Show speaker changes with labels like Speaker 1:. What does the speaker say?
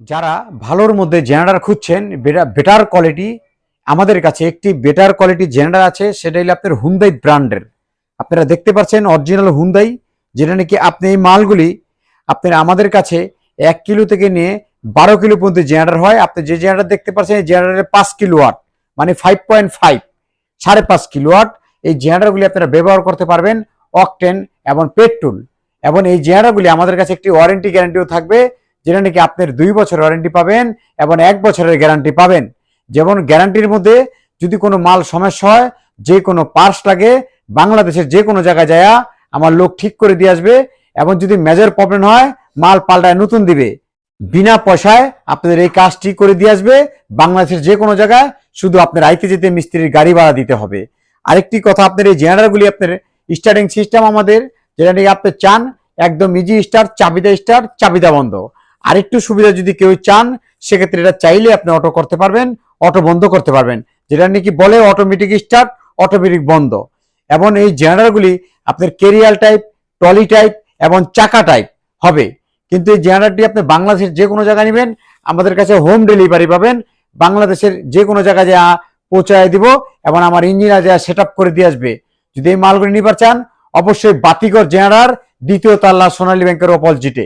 Speaker 1: যারা ভালোর মধ্যে জেনারেটর খুঁজছেন বেটার কোয়ালিটি আমাদের কাছে একটি বেটার কোয়ালিটি জেনারেটর আছে, সেটা হলো আপনার হুন্দাই ব্র্যান্ডের আপনারা দেখতে পাচ্ছেন অরিজিনাল হুন্দাই যেটা নাকি আপনি এই মালগুলি আপনার আমাদের কাছে এক কিলো থেকে নিয়ে বারো কিলো পর্যন্ত জেনারেটর হয়। আপনি যে জেনারেটর দেখতে পাচ্ছেন, এই জেনারেটরে পাঁচ কিলো ওয়াট মানে ফাইভ পয়েন্ট ফাইভ সাড়ে পাঁচ কিলো ওয়াট। এই জেনারেটরগুলি আপনারা ব্যবহার করতে পারবেন অকটেন এবং পেট্রোল এবং এই জেনারেটরগুলি আমাদের কাছে একটি ওয়ারেন্টি গ্যারান্টিও থাকবে। যেটা নাকি আপনার দুই বছর ওয়ারেন্টি পাবেন এবং এক বছরের গ্যারান্টি পাবেন। যেমন গ্যারান্টির মধ্যে যদি কোনো মাল সমস্যা হয়, যে কোনো পার্স লাগে, বাংলাদেশের যে কোনো জায়গায় যায় আমার লোক ঠিক করে দিয়ে আসবে এবং যদি মেজর প্রবলেম হয়, মাল পাল্টায় নতুন দিবে। বিনা পয়সায় আপনাদের এই কাজটি করে দিয়ে আসবে। বাংলাদেশের যে কোনো জায়গায় শুধু আপনার আইতে যেতে মিস্ত্রির গাড়ি ভাড়া দিতে হবে। আরেকটি কথা, আপনার এই জেনারেলগুলি আপনার স্টার্টিং সিস্টেম আমাদের, যেটা নাকি আপনি চান, একদম ইজি স্টার্ট চাবিদা স্টার্ট চাবিদা বন্ধ। আরেকটু সুবিধা যদি কেউ চান, সেক্ষেত্রে এটা চাইলে আপনি অটো করতে পারবেন, অটো বন্ধ করতে পারবেন। যেটা নাকি বলে অটোমেটিক স্টার্ট অটোমেটিক বন্ধ। এবং এই জেনারেলগুলি আপনার কেরিয়াল টাইপ টলি টাইপ এবং চাকা টাইপ হবে। কিন্তু এই জেনারেলটি আপনি বাংলাদেশের যে কোনো জায়গায় নেবেন, আমাদের কাছে হোম ডেলিভারি পাবেন। বাংলাদেশের যে কোনো জায়গায় যা পৌঁছায় দিব এবং আমার ইঞ্জিনিয়ার যা সেট করে দিয়ে আসবে। যদি এই মালগুলি নিবার চান, অবশ্যই বাতিকর জেনারার দ্বিতীয় তাল্লা সোনালী ব্যাংকের অপোজিটে